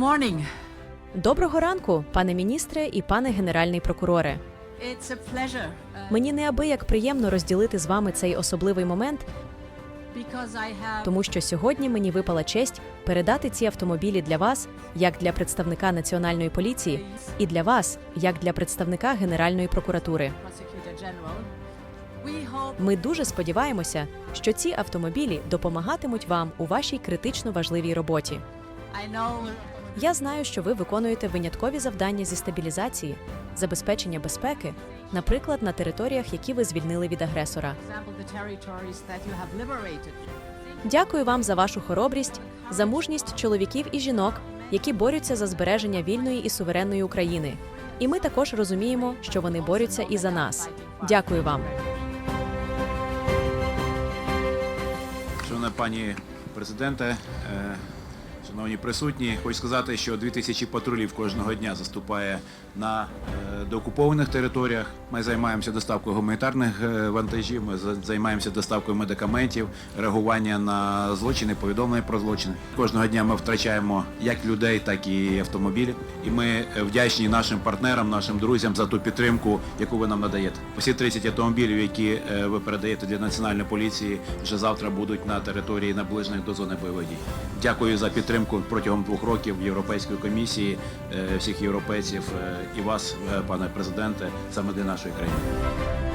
morning. Доброго ранку, пане міністре і пане генеральний прокуроре. It's a pleasure uh, Мені неабияк приємно розділити з вами цей особливий момент, have тому що сьогодні мені випала честь передати ці автомобілі для вас, як для представника національної поліції, і для вас, як для представника Генеральної прокуратури. Ми дуже сподіваємося, що ці автомобілі допомагатимуть вам у вашій критично важливій роботі. Я знаю, що ви виконуєте виняткові завдання зі стабілізації, забезпечення безпеки, наприклад, на територіях, які ви звільнили від агресора. Дякую вам за вашу хоробрість, за мужність чоловіків і жінок, які борються за збереження вільної і суверенної України. І ми також розуміємо, що вони борються і за нас. Дякую вам. Шановна пані президенте, е, шановні присутні, хочу сказати, що 2000 патрулів кожного дня заступає на е, деокупованих територіях. Ми займаємося доставкою гуманітарних е, вантажів, ми займаємося доставкою медикаментів, реагування на злочини, повідомлення про злочини. Кожного дня ми втрачаємо як людей, так і автомобілі. І ми е, вдячні нашим партнерам, нашим друзям за ту підтримку, яку ви нам надаєте. Усі 30 автомобілів, які ви передаєте для національної поліції, вже завтра будуть на території наближених до зони бойових дій. Дякую за підтримку протягом двох років Європейської комісії, е, всіх європейців е, і вас, е, пане президенте, саме для нашої країни.